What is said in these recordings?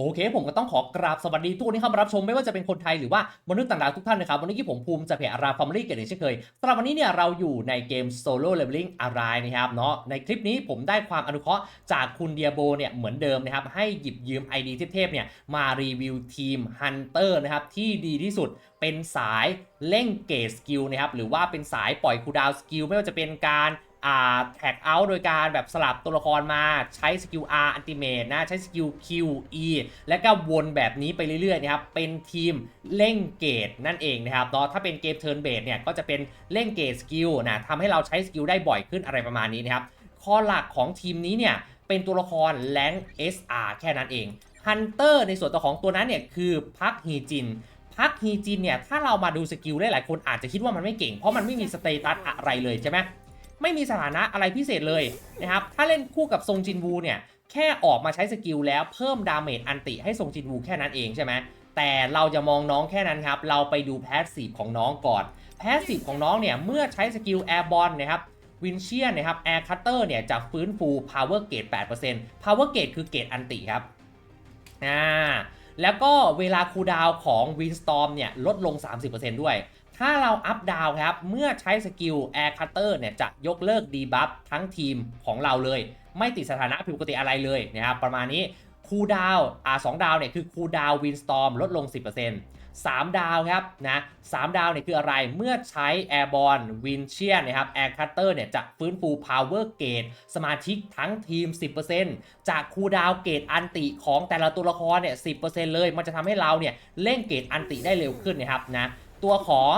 โอเค ผมก็ต้องขอกราบสวัสดีทุกคนที่เข้ามารับชมไม่ว่าจะเป็นคนไทยหรือว่ามนุษย์ต่างดาวทุกท่านนะครับวันนี้ที่ผมภูมิจะเพจอาราฟาร์มลี่เกิดเช่นเคยสำหรับวันนี้เนี่ยเราอยู่ในเกม Solo Leveling อะไรนะครับเนาะในคลิปนี้ผมได้ความอนุเคราะห์จากคุณเดียโบเนี่ยเหมือนเดิมนะครับให้หยิบยืม ID เทพๆเนี่ยมารีวิวทีม Hunter นะครับที่ดีที่สุดเป็นสายเล่งเกตสกิลนะครับหรือว่าเป็นสายปล่อยคูดาวสกิลไม่ว่าจะเป็นการ อ่าแท็กเอาท์โดยการแบบสลับตัวละครมาใช้สกิล R อันติเมตนะใช้สกิล Q E และก็วนแบบนี้ไปเรื่อยๆนะครับเป็นทีมเล่งเกตนั่นเองนะครับถ้าเป็นเกมเทิร์นเบสเนี่ยก็จะเป็นเล่งเกตสกิลนะทำให้เราใช้สกิลได้บ่อยขึ้นอะไรประมาณนี้นะครับข้อหลักของทีมนี้เนี่ยเป็นตัวละครแรง SR แค่นั้นเองฮันเตอร์ในส่วนตัวของตัวนั้นเนี่ยคือพักฮีจินพักฮีจินเนี่ยถ้าเรามาดูสกิลได้หลายคนอาจจะคิดว่ามันไม่เก่งเพราะมันไม่มีสเตตัสอะไรเลยใช่ไหม ไม่มีสถานะอะไรพิเศษเลยนะครับ ถ้าเล่นคู่กับทรงจินวูเนี่ย แค่ออกมาใช้สกิลแล้วเพิ่มดาเมจอันติให้ทรงจินวูแค่นั้นเองใช่ไหมแต่เราจะมองน้องแค่นั้นครับ เราไปดูแพสซีฟของน้องก่อน แพสซีฟของน้องเนี่ย เมื่อใช้สกิลแอร์บอลนะครับวินเชียนนะครับแอร์คัตเตอร์เนี่ยจะฟื้นฟู power gate 8% power gate คือเกตอันติครับอ่าแล้วก็เวลาคูลดาวของ Windstorm เนี่ยลดลง 30%ด้วย ถ้าเราอัพดาวครับ เมื่อใช้สกิล Air Cutter เนี่ยจะยกเลิกดีบัฟทั้งทีมของเราเลย ไม่ติดสถานะผิดปกติอะไรเลยนะครับประมาณนี้คูดาวอ่าสดาวเนี่ยคือคูดาวน์ Windstorm ลดลง 10% 3 ดาวครับนะ3ดาวเนี่ยคืออะไรเมื่อใช้ Airborne w i n c h i a n นะครับ Air Cutter เนี่ยจะฟื้นฟู Power Gate สมาชิกทั้งทีม 10%จากคูดาวเกตอันติของแต่ละตัวละครเนี่ย 10%เลย มันจะทำให้เราเนี่ยเล่นเกตอันติได้เร็วขึ้นนะครับนะ ตัวของ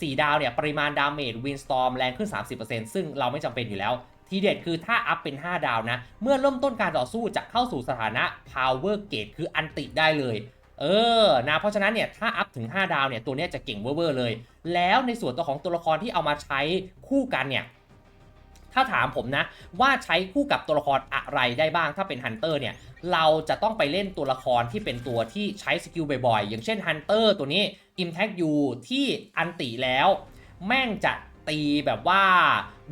สี่ดาวเนี่ยปริมาณดาเมจวินสตอมแรงขึ้น 30%ซึ่งเราไม่จำเป็นอยู่แล้ว ทีเด็ดคือถ้าอัพเป็น 5 ดาวนะ เมื่อเริ่มต้นการต่อสู้จะเข้าสู่สถานะ Power Gate คืออันติได้เลย เออนะเพราะฉะนั้นเนี่ยถ้าอัพถึง 5 ดาวเนี่ยตัวนี้จะเก่งเวอร์เลย แล้วในส่วนตัวของตัวละครที่เอามาใช้คู่กันเนี่ย ถ้าถามผมนะว่าใช้คู่กับตัวละครอะไรได้บ้างถ้าเป็นฮันเตอร์เนี่ยเราจะต้องไปเล่นตัวละครที่เป็นตัวที่ใช้สกิลบ่อยๆ อย่างเช่นฮันเตอร์ตัวนี้ Impact U ที่อันติแล้ว แม่งจะตีแบบว่า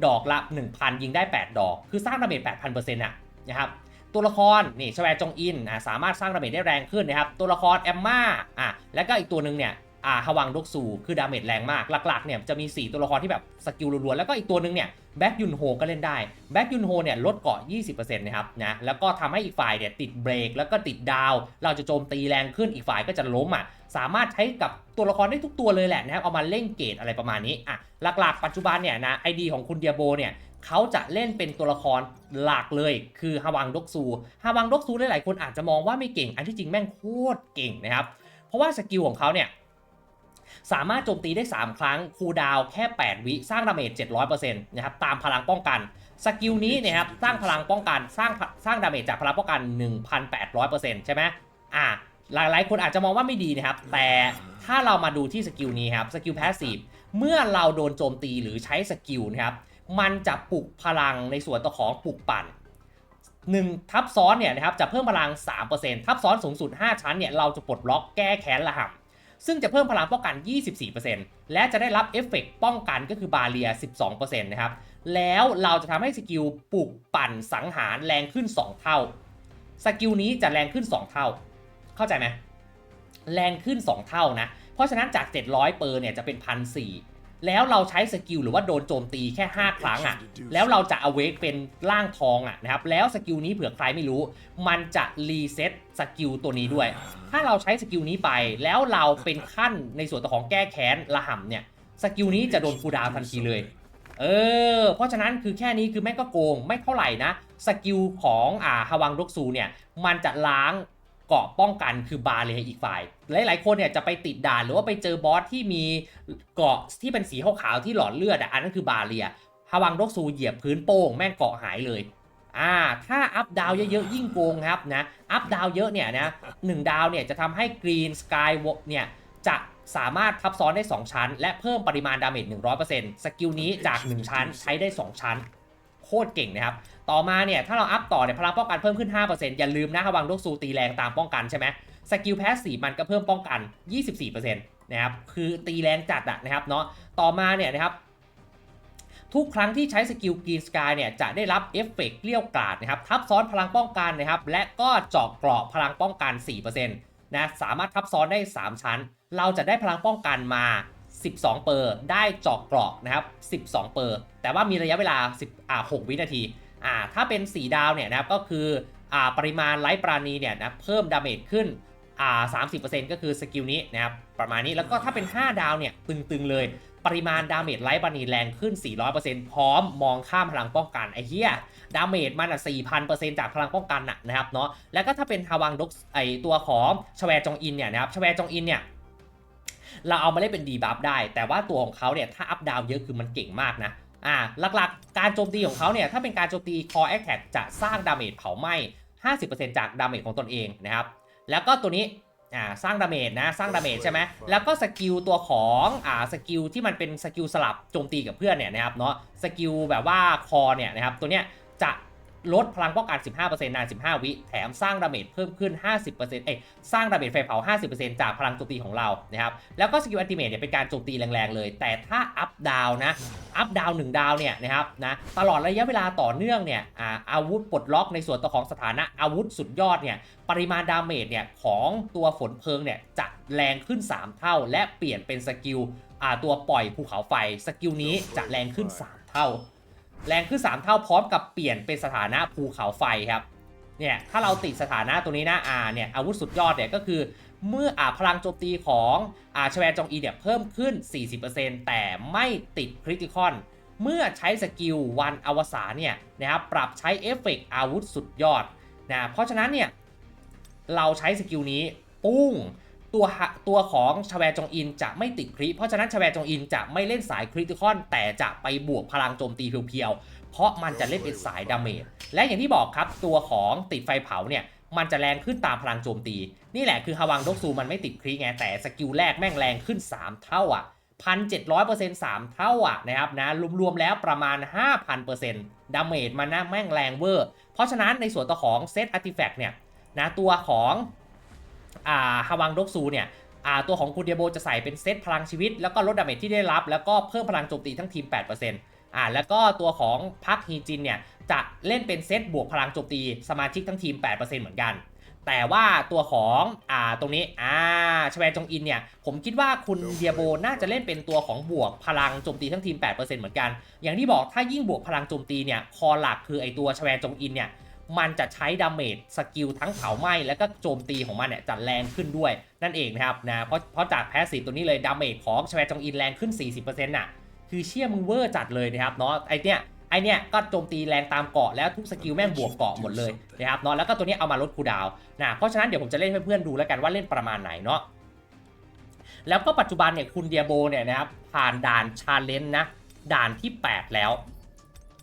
ดอกละ 1,000 ยิงได้ 8 ดอก คือสร้างดาเมจ8,000%อะนะครับตัวละครนี่ชแวจงอินอะสามารถสร้างดาเมจได้แรงขึ้นนะครับตัวละครแอมมาอะแล้วก็อีกตัวหนึ่งเนี่ย อ่าฮวังดกซูคือดาเมจแรงมากหลักๆเนี่ยจะมี 4 ตัวละครที่แบบสกิลล้วนๆแล้วก็อีกตัวหนึ่งเนี่ยแบ็กยุนโฮก็เล่นได้แบ็กยุนโฮเนี่ยลดเกาะ 20%นะครับนะแล้วก็ทำให้อีกฝ่ายเนี่ยติดเบรกแล้วก็ติดดาว เราจะโจมตีแรงขึ้นอีกฝ่ายก็จะล้มอะสามารถใช้กับตัวละครได้ทุกตัวเลยแหละนะครับเอามาเล่นเกตอะไรประมาณนี้อะหลักๆ ปัจจุบันเนี่ยนะไอดีของคุณเดียโบเนี่ยเขาจะเล่นเป็นตัวละครหลักเลย คือฮาวังดกซูฮาวังดกซูหลายๆคนอาจจะมองว่าไม่เก่ง อันที่จริงแม่งโคตรเก่งนะครับเพราะว่าสกิลของเขาเนี่ย สามารถโจมตีได้ 3 ครั้งคูดาวแค่ 8 วิสร้างดาเมจ700%นะครับตามพลังป้องกันสกิลนี้เนะครับสร้างพลังป้องกันสร้างสร้างดาเมจจากพลังป้องกัน 1,800%ใช่ไหมอ่าหลายๆคนอาจจะมองว่าไม่ดีนะครับ แต่ถ้าเรามาดูที่สกิลนี้ครับสกิลแพสซีฟเมื่อเราโดนโจมตีหรือใช้สกิลนะครับมันจะปลุกพลังในส่วนตัวของปลุกปั่น1ทับซ้อนเนี่ยนะครับจะเพิ่มพลัง 3%ทับซ้อนสูงสุด 5 ชั้นเนี่ยเราจะปลดล็อกแก้แค้นละห่ำ ซึ่งจะเพิ่มพลังป้องกัน 24%และจะได้รับเอฟเฟกต์ป้องกันก็คือบาเรีย 12%นะครับ แล้วเราจะทำให้สกิลปลุกปั่นสังหารแรงขึ้น 2 เท่า สกิลนี้จะแรงขึ้น 2 เท่า เข้าใจไหมแรงขึ้น 2 เท่านะ เพราะฉะนั้นจาก 700 เปอร์เนี่ยจะเป็น 1,400 แล้วเราใช้สกิลหรือว่าโดนโจมตีแค่ 5 ครั้งอะ แล้วเราจะ awake เป็นร่างทองอะนะครับ แล้วสกิลนี้เผื่อใครไม่รู้ มันจะรีเซ็ตสกิลตัวนี้ด้วย ถ้าเราใช้สกิลนี้ไป แล้วเราเป็นขั้นในส่วนตัวของแก้แค้นละห่ำเนี่ย สกิลนี้จะโดนคูดาวทันทีเลย เออ เพราะฉะนั้นคือแค่นี้คือแม่งก็โกงไม่เท่าไหร่นะ สกิลของอ่าฮวังดกซูเนี่ย มันจะล้าง กาะป้องกันคือบาเรียอีกฝ่าย หลายๆคนเนี่ยจะไปติดด่านหรือว่าไปเจอบอสที่มีเกาะที่เป็นสีขาวๆที่หลอดเลือดอะอันนั้นคือบาเรียฮาวังดกซูเหยียบพื้นโป้งแม่งเกาะหายเลยอ่าถ้าอัพดาวเยอะๆยิ่งโกงครับนะอัพดาวเยอะเนี่ยนะหนึ่งดาวเนี่ยจะทำให้กรีนสกายวเนี่ยจะสามารถทับซ้อนได้ 2 ชั้น และเพิ่มปริมาณดาเมจ100%สกิลนี้จาก 1 ชั้นใช้ได้ 2 ชั้น ตรเก่งนะครับ ต่อมาเนี่ยถ้าเราอัพต่อเนี่ยพลังป้องกันเพิ่มขึ้น 5%อย่าลืมนะฮวังดกซูตีแรงตามป้องกันใช่ไหมสกิลแพสซีมันก็เพิ่มป้องกัน 24%นะครับคือตีแรงจัดอะนะครับเนาะต่อมาเนี่ยนะครับทุกครั้งที่ใช้สกิลกรีนสกายเนี่ยจะได้รับเอฟเฟกต์เกลี้ยวกราดนะครับทับซ้อนพลังป้องกันนะครับและก็เจาะเกราะพลังป้องกัน 4%นะสามารถทับซ้อนได้ 3 ชั้น เราจะได้พลังป้องกันมา 12 เปอร์ได้จาะเกราะนะครับ 12 เปอร์ แต่ว่ามีระยะเวลา 10อ่า6วินาทีอ่าถ้าเป็น 4 ดาวเนี่ยนะครับก็คืออ่าปริมาณไลท์ปราณีเนี่ยนะเพิ่มดาเมจขึ้นอ่า30%ก็คือสกิลนี้นะครับประมาณนี้แล้วก็ถ้าเป็น 5 ดาวเนี่ยตึงๆเลย ปริมาณดาเมจไลท์ปราณีแรงขึ้น 400%พร้อมมองข้ามพลังป้องกันไอ้เหี้ยดาเมจมันอะ4,000%จากพลังป้องกันน่ะนะครับเนาะแล้วก็ถ้าเป็นฮาวังดกไอตัวของชแวจงอินเนี่ยนะครับชแวจงอินเนี่ย เราเอามาเล่นเป็นดีบัฟได้ แต่ว่าตัวของเขาเนี่ยถ้าอัพดาวเยอะคือมันเก่งมากนะอ่าหลักๆ การโจมตีของเขาเนี่ยถ้าเป็นการโจมตี Core Attack จะสร้างดาเมจเผาไหม้ 50%จากดาเมจของตนเองนะครับแล้วก็ตัวนี้อ่าสร้างดาเมจนะสร้างดาเมจใช่ไหมแล้วก็สกิลตัวของอ่าสกิลที่มันเป็นสกิลสลับโจมตีกับเพื่อนเนี่ยนะครับเนาะสกิลแบบว่าคอเนี่ยนะครับตัวเนี้ยจะ ลดพลังป้องกัน 15%นาน 15 วิ แถมสร้างดาเมจเพิ่มขึ้น 50%เอ้ยสร้างดาเมจไฟเผา 50%จากพลังโจมตีของเรานะครับแล้วก็สกิลอัติเมทเนี่ยเป็นการโจมตีแรงๆเลย แต่ถ้าอัพดาวนะอัพดาวหนึ่งดาวเนี่ยนะครับนะตลอดระยะเวลาต่อเนื่องเนี่ยอาอาวุธปลดล็อกในส่วนตัวของสถานะอาวุธสุดยอดเนี่ยปริมาณดาเมจเนี่ยของตัวฝนเพลิงเนี่ยจะแรงขึ้น 3 เท่า และเปลี่ยนเป็นสกิลตัวปล่อยภูเขาไฟสกิลนี้จะแรงขึ้น 3 เท่า แรงขึ้น 3 เท่าพร้อมกับเปลี่ยนเป็นสถานะภูเขาไฟครับเนี่ยถ้าเราติดสถานะตัวนี้นะอาเนี่ยอาวุธสุดยอดเนี่ยก็คือ เมื่ออาพลังโจมตีของอาชแวนจงอีเนี่ยเพิ่มขึ้น 40%แต่ไม่ติดคริติคอนเมื่อใช้สกิลวันอวสานเนี่ยนะครับปรับใช้เอฟเฟกต์อาวุธสุดยอดนะเพราะฉะนั้นเนี่ยเราใช้สกิลนี้ปุ้ง ตัวตัวของชแวจงอินจะไม่ติดคริเพราะฉะนั้นชแวจงอินจะไม่เล่นสายคริติคอน แต่จะไปบวกพลังโจมตีเพียวๆ เพราะมันจะเล่นเป็นสายดาเมจ และอย่างที่บอกครับ ตัวของติดไฟเผาเนี่ยมันจะแรงขึ้นตามพลังโจมตี นี่แหละคือฮาวังดกซูมันไม่ติดครีไงแต่สกิลแรกแม่งแรงขึ้น 3 เท่าอะพันเจ็ดร้อยเปอร์เซ็นต์สามเท่าอะนะครับนะรวมๆแล้วประมาณ 5,000เปอร์เซ็นต์ดาเมจมันนะแม่งแรงเวอร์ เพราะฉะนั้นในส่วนตัวของเซตอาร์ติแฟกต์เนี่ยนะตัวของ อ่าฮาวังดกซูเนี่ยอ่าตัวของคุณเดียโบจะใส่เป็นเซตพลังชีวิต แล้วก็ลดดาเมจที่ได้รับ แล้วก็เพิ่มพลังโจมตีทั้งทีม 8%อ่าแล้วก็ตัวของพักฮีจินเนี่ยจะเล่นเป็นเซตบวกพลังโจมตีสมาชิกทั้งทีม 8%เหมือนกันแต่ว่าตัวของอ่าตรงนี้อ่าชแวจงอินเนี่ย ผมคิดว่าคุณเดียโบน่าจะเล่นเป็นตัวของบวกพลังโจมตีทั้งทีม 8%เหมือนกัน อย่างที่บอกถ้ายิ่งบวกพลังโจมตีเนี่ย คอหลักคือไอตัวชแวจงอินเนี่ย มันจะใช้ดาเมจสกิลทั้งเผาไหม้แล้วก็โจมตีของมันเนี่ยจะแรงขึ้นด้วยนั่นเองนะครับนะเพราะเพราะจากแพสซีฟตัวนี้เลยดาเมจของชแวจงอินแรงขึ้น 40%น่ะคือเชี่ยมึงเวอร์จัดเลยนะครับเนาะไอเนี้ยไอเนี้ยก็โจมตีแรงตามเกาะแล้วทุกสกิลแม่งบวกเกาะหมดเลยนะครับเนาะแล้วก็ตัวนี้เอามาลดคูดาวนะเพราะฉะนั้นเดี๋ยวผมจะเล่นให้เพื่อนๆดูแล้วกันว่าเล่นประมาณไหนเนาะแล้วก็ปัจจุบันเนี่ยคุณเดียโบเนี่ยนะครับผ่านด่านชาเลนจ์นะด่านที่ 8 แล้ว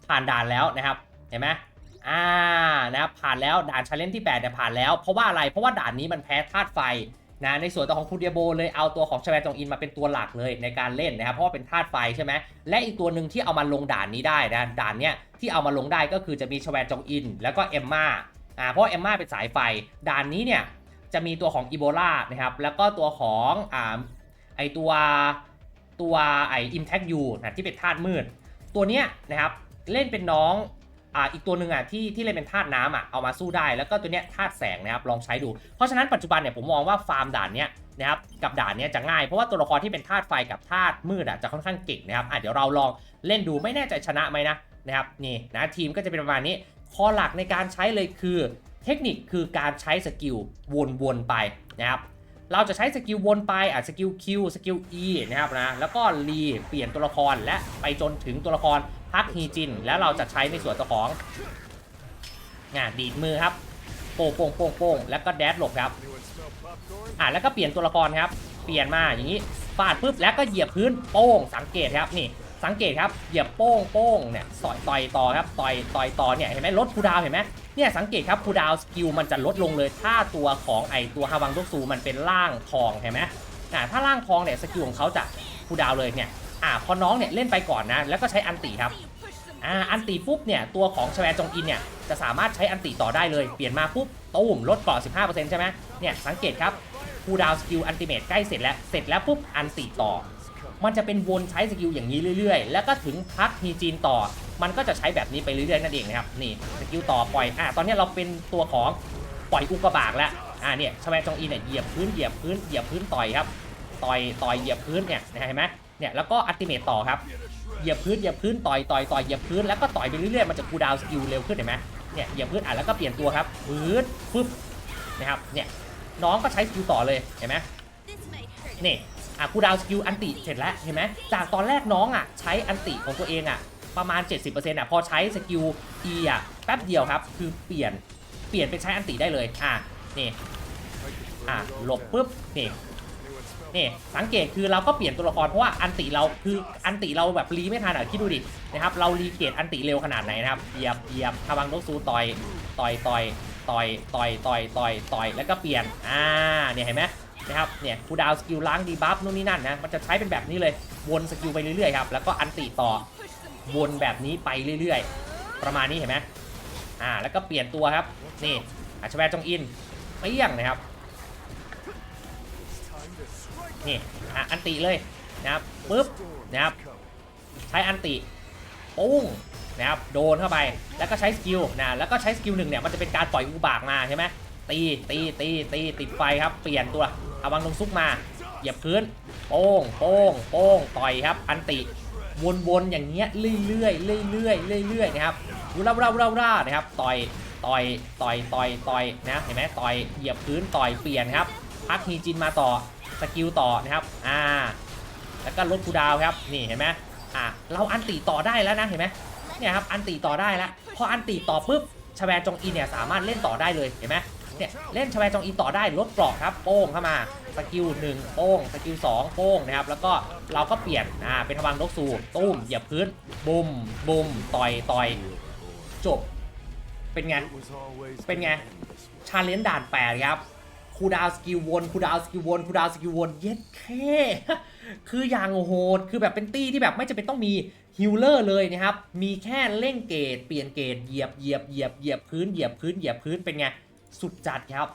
ผ่านด่านแล้วนะครับเห็นไหม อ่านะผ่านแล้วด่านชาเลนจ์ที่8เนี่ยผ่านแล้ว เพราะว่าอะไรเพราะว่าด่านนี้มันแพ้ธาตุไฟนะในส่วนตัวของคุณเดียโบเลยเอาตัวของชแวจงอินมาเป็นตัวหลักเลยในการเล่นนะครับเพราะว่าเป็นธาตุไฟใช่ไหมและอีกตัวหนึ่งที่เอามาลงด่านนี้ได้นะด่านเนี้ยที่เอามาลงได้ก็คือจะมีชแวจงอิน แล้วก็เอมมาอ่าเพราะเอมมาเป็นสายไฟ ด่านนี้เนี่ยจะมีตัวของอีโบลานะครับแล้วก็ตัวของอ่าไอตัวตัวไออิมแท็กยูนะที่เป็นธาตุมืด ตัวเนี้ยนะครับเล่นเป็นน้อง อ่าอีกตัวหนึ่งอะที่ที่เล่นเป็นธาตุน้ำอะเอามาสู้ได้แล้วก็ตัวเนี้ยธาตุแสงนะครับลองใช้ดู เพราะฉะนั้นปัจจุบันเนี่ยผมมองว่าฟาร์มด่านเนี้ยนะครับกับด่านเนี้ยจะง่ายเพราะว่าตัวละครที่เป็นธาตุไฟกับธาตุมืดอะจะค่อนข้างเก่งนะครับอะเดี๋ยวเราลองเล่นดูไม่แน่ใจชนะไหมนะนะครับนี่นะทีมก็จะเป็นประมาณนี้ข้อหลักในการใช้เลยคือ เทคนิคคือการใช้สกิลวนๆไปนะครับ เราจะใช้สกิลวนไปอะสกิล Q สกิล E นะครับนะแล้วก็รีเปลี่ยนตัวละครและไปจนถึงตัวละครพักฮีจิน แล้วเราจะใช้ในส่วนตัวของงานดีดมือครับโป่งโป่งโป่งโป่งแล้วก็แดดหลบครับอ่าแล้วก็เปลี่ยนตัวละครครับเปลี่ยนมาอย่างนี้ฟาดปุ๊บแล้วก็เหยียบพื้นโป้งสังเกตครับนี่สังเกตครับเหยียบโป้งโป้งเนี่ยต่อยต่อยต่อครับต่อยต่อยต่อเนี่ยเห็นไหมลดคูลดาวเห็นไหม เนี่ยสังเกตครับคูดาวสกิลมันจะลดลงเลยถ้าตัวของไอตัวฮาวังดกซูมันเป็นร่างทองเห็นไหมอ่าถ้าร่างทองเนี่ยสกิลของเขาจะคูดาวเลยเนี่ยอ่าพอน้องเนี่ยเล่นไปก่อนนะแล้วก็ใช้อันติครับอ่าอันติปุ๊บเนี่ยตัวของชแวจงอินเนี่ยจะสามารถใช้อันติต่อได้เลยเปลี่ยนมาปุ๊บตุ้มลดเกราะ15%ใช่ไหมเนี่ยสังเกตครับคูดาวสกิลอันติเมตใกล้เสร็จแล้วเสร็จแล้วปุ๊บอันติต่อ มันจะเป็นวนใช้สกิลอย่างนี้เรื่อยๆ แล้วก็ถึงพักฮีจีนต่อ มันก็จะใช้แบบนี้ไปเรื่อยๆนั่นเองนะครับนี่สกิลต่อปล่อยอะตอนนี้เราเป็นตัวของปล่อยอุกกาบาตแล้วอ่าเนี่ยชแวจงอีเนี่ยเหยียบพื้นเหยียบพื้นเหยียบพื้นต่อยครับต่อยต่อยเหยียบพื้นเนี่ยนะเห็นไหมเนี่ยแล้วก็อัติเมตต่อครับเหยียบพื้นเหยียบพื้นต่อยต่อยต่อยเหยียบพื้นแล้วก็ต่อยไปเรื่อยๆมันจะคูดาวสกิลเร็วขึ้นเห็นไหมเนี่ยเหยียบพื้นอะแล้วก็เปลี่ยนตัวครับพื้นปึ๊บนะครับเนี่ยน้องก็ใช้สกิลต่อเลยเห็นไหมนี่อะคูดาวสกิลอันติเสร็จแล้วเห็นไหมจากตอนแรกน้องอะใช้อันติของตัวเองอะ ประมาณ 70%อะพอใช้สกิล E อะแป๊บเดียวครับ คือเปลี่ยนเปลี่ยนเป็นใช้อันติได้เลย อะนี่อะหลบปุ๊บนี่นี่สังเกตคือเราก็เปลี่ยนตัวละครเพราะว่าอันติเราคืออันติเราแบบรีไม่ทันอะคิดดูดินะครับเรารีเกตอันติเร็วขนาดไหนนะครับเหยียบเหยียบทาวังนกซูต่อยต่อยต่อยต่อยต่อยต่อยต่อยต่อยแล้วก็เปลี่ยนอ่าเนี่ยเห็นไหมนะครับเนี่ยคูดาวสกิลล้างดีบัฟนู่นนี่นั่นนะมันจะใช้เป็นแบบนี้เลยวนสกิลไปเรื่อยๆครับแล้วก็อันติต่อ วนแบบนี้ไปเรื่อยๆ ประมาณนี้เห็นไหมอ่าแล้วก็เปลี่ยนตัวครับ นี่อาชแวจงอินเปี้ยงนะครับนี่อะอันติเลยนะครับปุ๊บนะครับใช้อันติปุ้งนะครับโดนเข้าไปแล้วก็ใช้สกิลนะแล้วก็ใช้สกิลหนึ่งเนี่ยมันจะเป็นการปล่อยอุบากมาใช่ไหมตีตีตีตีติดไฟครับ เปลี่ยนตัวเอาวังลงซุกมาเหยียบพื้นโป้งโป้งโป้งต่อยครับ อันติ วนๆอย่างเงี้ยเรื่อยๆเรื่อยๆเรื่อยๆนะครับดูร่าร่าร่าร่านะครับต่อยต่อยต่อยต่อยต่อยนะเห็นไหมต่อยเหยียบพื้นต่อยเปลี่ยนครับพักฮีจินมาต่อสกิลต่อนะครับอ่าแล้วก็ลดคูดาวครับนี่เห็นไหมอ่าเราอันติต่อได้แล้วนะเห็นไหมเนี่ยครับอันติต่อได้แล้วพออันติต่อปุ๊บชแวจงอีเนี่ยสามารถเล่นต่อได้เลยเห็นไหม เนี่ยเล่นชแวจงอีต่อได้ลดเกราะครับโป้งเข้ามาสกิล1โป้งสกิล2โป้งนะครับแล้วก็เราก็เปลี่ยนอ่าเป็นทวังนกสูตุ้มเหยียบพื้นบุมบุมต่อยต่อยจบเป็นไงเป็นไงชาเลนจ์ด่านแปดครับคูดาวสกิลวนคูดาวสกิลวนคูดาวสกิลวนเย็ดแค่คืออย่างโหดคือแบบเป็นตี้ที่แบบไม่จำเป็นต้องมีฮิลเลอร์เลยนะครับ มีแค่เร่งเกตเปลี่ยนเกตเหยียบเหยียบเหยียบเหยียบพื้นเหยียบพื้นเหยียบพื้นเป็นไง สุดจัดครับ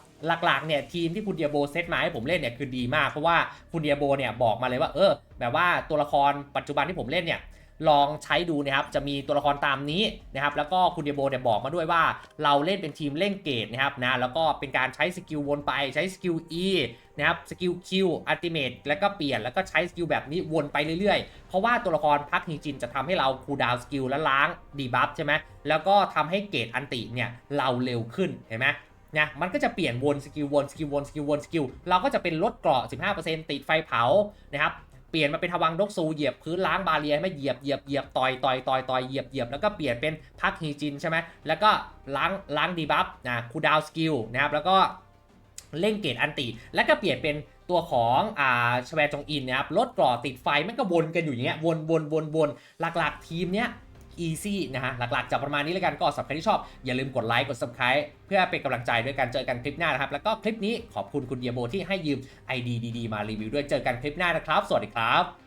หลักๆเนี่ยทีมที่คุณเดียโบเซตมาให้ผมเล่นเนี่ยคือดีมาก เพราะว่าคุณเดียโบเนี่ยบอกมาเลยว่าเออแบบว่าตัวละครปัจจุบันที่ผมเล่นเนี่ยลองใช้ดูนะครับ จะมีตัวละครตามนี้นะครับ แล้วก็คุณเดียโบเนี่ยบอกมาด้วยว่า เราเล่นเป็นทีมเล่นเกตนะครับนะ แล้วก็เป็นการใช้สกิลวนไป ใช้สกิล E นะครับ สกิล Q อัลติเมทแล้วก็เปลี่ยน แล้วก็ใช้สกิลแบบนี้วนไปเรื่อยๆ เพราะว่าตัวละครพักฮีจินจะทำให้เราคูลดาวน์สกิลและล้างดีบัฟใช่ไหมแล้วก็ทำให้เกตอันติเนี่ยเราเร็วขึ้น เห็นไหม นะมันก็จะเปลี่ยนวนสกิลวนสกิลวนสกิลวนสกิลเราก็จะเป็นลดเกราะ 15%ติดไฟเผานะครับเปลี่ยนมาเป็นทวังดกซูเหยียบพื้นล้างบาเรียไม่เหยียบเหยียบเหยียบต่อยต่อยต่อยต่อยเหยียบเหยียบแล้วก็เปลี่ยนเป็นพักฮีจินใช่ไหมแล้วก็ล้างล้างดีบัฟนะคูดาวสกิลนะครับแล้วก็เล่งเกตอันติ แล้วก็เปลี่ยนเป็นตัวของอ่าชแวจงอินนะครับลดเกราะติดไฟมันก็วนกันอยู่อย่างเงี้ยวนวนวนวนหลักๆ ทีมเนี้ย easy นะฮะ หลักๆจะประมาณนี้แล้วกันก็สำหรับใครที่ชอบ อย่าลืมกดไลค์กด subscribe เพื่อเป็นกำลังใจด้วยกันเจอกันคลิปหน้านะครับ แล้วก็คลิปนี้ขอบคุณคุณเดียโบที่ให้ยืม ID ดีๆ มารีวิวด้วยเจอกันคลิปหน้านะครับ สวัสดีครับ